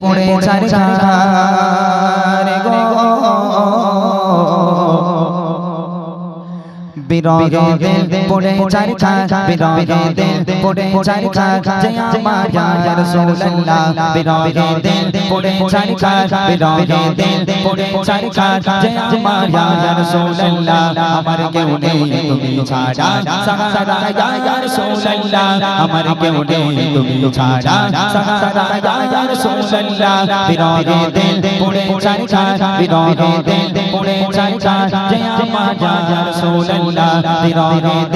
পড়ে চারি চারে গো। বিরগে পড়ে চারি খা বিরগে দিল পড়ে চারি খা জয় আমার ইয়া রাসূলুল্লাহ বিরগে দিল পড়ে চারি খা বিরগে দিল পড়ে চারি খা জয় আমার ইয়া রাসূলুল্লাহ আমার কেউ নেই তুমি ছাড়া সারা ইয়া রাসূলুল্লাহ আমার কেউ নেই তুমি ছাড়া সারা ইয়া রাসূলুল্লাহ বিরগে দিল পড়ে চারি খা বিরগে দিল পড়ে চারি খা জয় আমার ইয়া রাসূলুল্লাহ বিরগে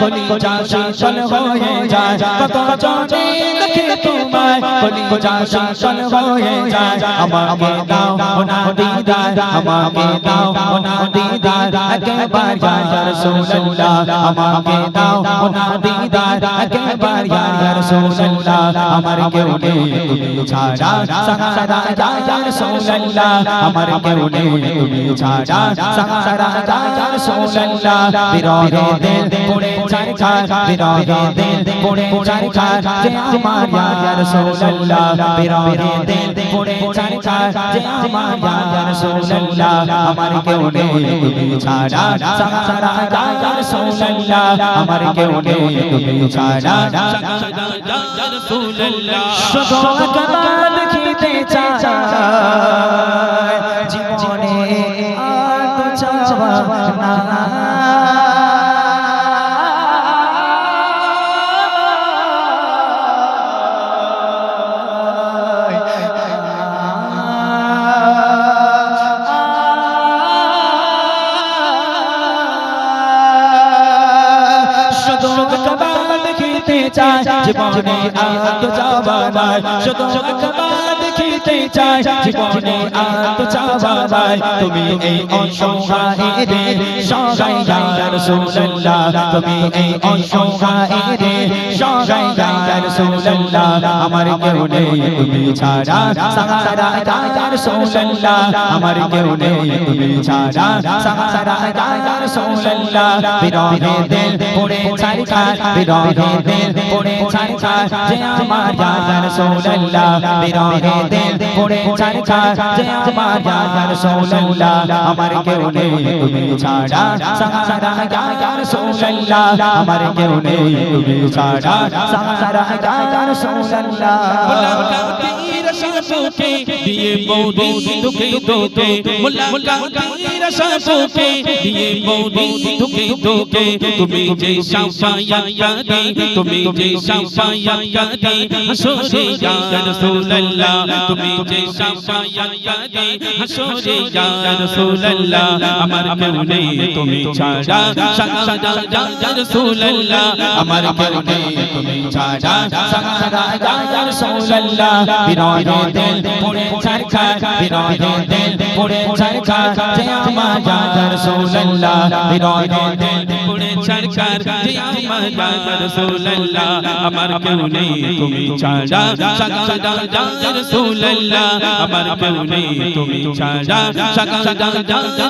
তোমায় কলি হয়ে যায়, কত চলে দেখলে তোমায় কলি যা হয়ে যায়। আমাকে দাও না দিদার, আমাকে দাও না দিদার, একবার ইয়া রাসূলুল্লাহ আমাকে দাও না দিদার, একবার ইয়া রাসূলুল্লাহ আমার কেউ নেই তুমি ছাড়া, সারা ইয়া রাসূলুল্লাহ আমার কেউ নেই তুমি ছাড়া, সারা ইয়া রাসূলুল্লাহ বিরহে দিল পড়ে চার খা বিরহে দিল পড়ে চার খা যে আমার ইয়া রাসূলুল্লাহ বিরহে দিল পড়ে চার খা যে আমার ইয়া রাসূলুল্লাহ আমার কেউ নেই, তুমি ছাড়া। সারা ইয়া রাসূলুল্লাহ আমার কেউ নেই তুমি ছাড়া শুধু একবার দেখিতে চাই জীবনে আর তো চাওয়া নাই শুধু একবার দেখিতে চাই জীবনে আর তো চাওয়া নাই তুমি এই অসহায়রে সহায় ইয়া রাসূলুল্লাহ তুমি এই অসহায়রে সহায় ইয়া রাসূলুল্লাহ আমার কেউ নেই তুমি ছাড়া, সারা ইয়া রাসূলুল্লাহ আমার কেউ নেই তুমি ছাড়া, সারা ইয়া রাসূলুল্লাহ বিরহে দিল পড়ে ছাড়ি খা বিরহে দিল পড়ে ছাড়ি খা যে আমার ইয়া রাসূলুল্লাহ বিরহে দিল পড়ে খা যে আমার ইয়া রাসূলুল্লাহ আমার কেউ নেই তুমি ছাড়া সারা রাসূলুল্লাহ আমার কেউ নেই তুমি ছাড়া সারা দিয়ে বৌদি মুলাকাতের সাথে দিয়ে বৌদি দুঃখে দোকে তুমি যে সাফায়া কাদে, তুমি যে সাফায়া কাদে, হাসরে ইয়া রাসূলুল্লাহ, তুমি যে সাফায়া কাদে, হাসরে ইয়া রাসূলুল্লাহ, আমার কেউ নেই তুমি ছাড়া সাদা ইয়া রাসূলুল্লাহ, আমার কেউ নেই তুমি ছাড়া, সারা ইয়া রাসূলুল্লাহ বিরহে দিল পড়ে ছাড় খা বিরহে দিল পড়ে ছাড় খা যে আমার ইয়া দিল পড়ে আমার কেউ নেই, তুমি ছাড়া সাদা রাসূলুল্লাহ। আমার কেউ নেই, তুমি ছাড়া সাদা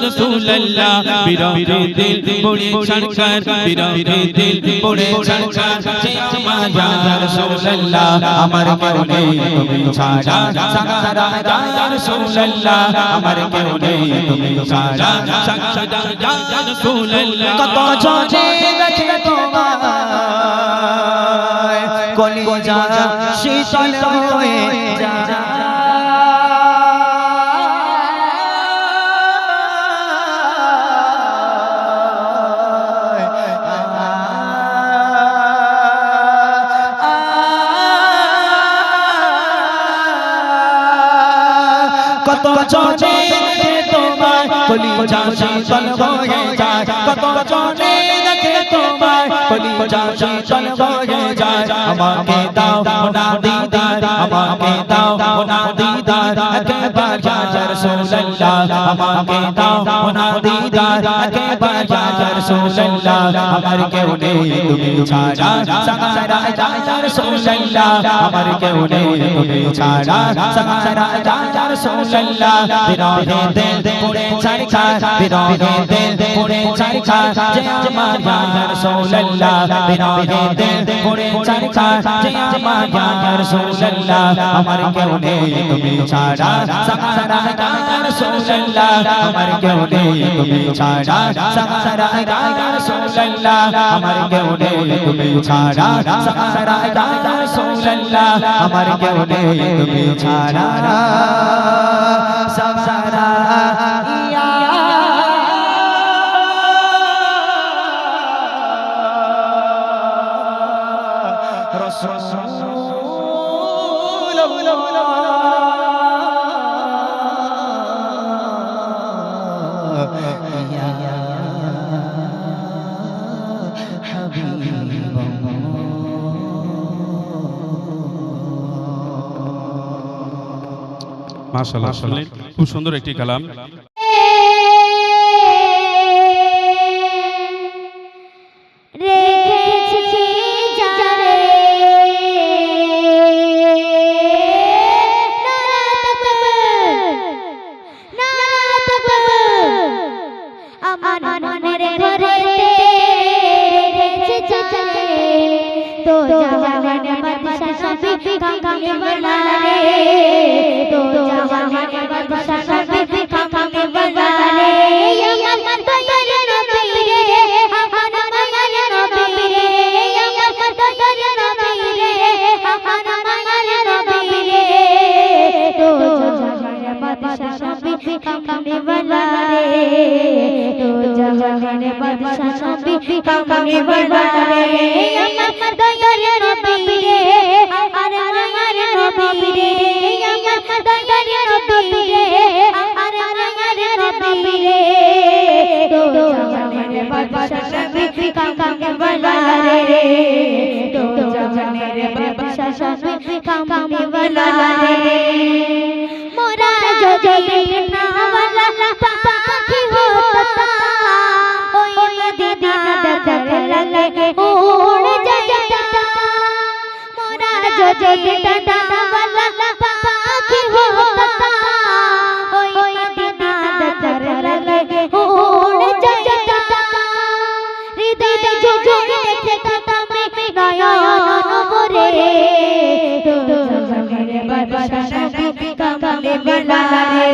রাসূলুল্লাহ। বিরহে দিল, পড়ে ছাড়কার বিরহে দিল, পড়ে ছাড়কার যে আমার কেউ নেই, তুমি ছাড়া সারা রাসূলুল্লাহ। আমার কেউ নেই, তুমি ছাড়া সাদা রাসূলুল্লাহ। কত চলে দেখে তোমায়। কলি যা শীতল হয়ে কত চলে তোমায় কলি যা শীতল কত তোমায় কলি যা শীতল হয়ে যায়। আমাকে দাও না দিদার, আমাকে দাও না দিদার, একবার ইয়া রাসূলুল্লাহ আমাকে দাও না দিদার, একবার ইয়া রাসূলুল্লাহ আমার কেউ নেই, তুমি ছাড়া। সাহারা ইয়া রাসূলুল্লাহ আমার কেউ নেই, তুমি ছাড়া। সাহারা ইয়া রাসূলুল্লাহ বিরহে দিল পুরে ছাড়খা বিরহে দিল পুরে ছাড়খা যে আমার ইয়া রাসূলুল্লাহ বিরহে দিল পুরে যে আমার রাসূলুল্লাহ, আমার কেউ নেই, তুমি ছাড়া। সাহারা রাসূলুল্লাহ, আমার কেউ নেই, তুমি ছাড়া। সাহারা রাসূলুল্লাহ, আমার কেউ নেই, তুমি ছাড়া। সাহারা রাসূলুল্লাহ, আমার কেউ নেই, তুমি ছাড়া। সাহারা মাশাআল্লাহ খুব সুন্দর একটি কালাম। বাদশা সবই কামে বলারে তো জাহানে বাদশা সবই কামে বলারে আমার দয়ার নবী রে আমার দয়ার নবী রে আমার দয়ার নবী রে আমার দয়ার নবী রে তো জাহানে বাদশা সবই কামে বলারে তো জাহানে বাদশা সবই কামে বলারে আমার দয়ার নবী সবই কামে বলারে তো জাহানের বাদশা সবই কামে বলারে মোরা যদি নাওয়ালা পাখি হতা ওই মদিনা দেখার লাগে উড় যাতা মোরা যদি নাওয়ালা পাখি হতা জাহানের বাদশা নবী কামলে বলারে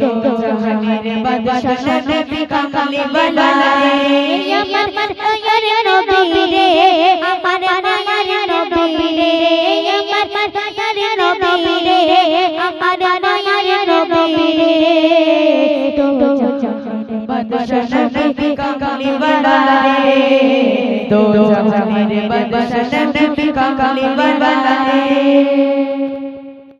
তো জাহানের বাদশা নবী কামলে বলারে আমার দয়ার নবী রে আমার দয়ার নবী রে আমার দয়ার নবী রে আমার দয়ার নবী রে তো জাহানের বাদশা নবী কামলে বলারে তো জাহানের বাদশা নবী kam kam kam kam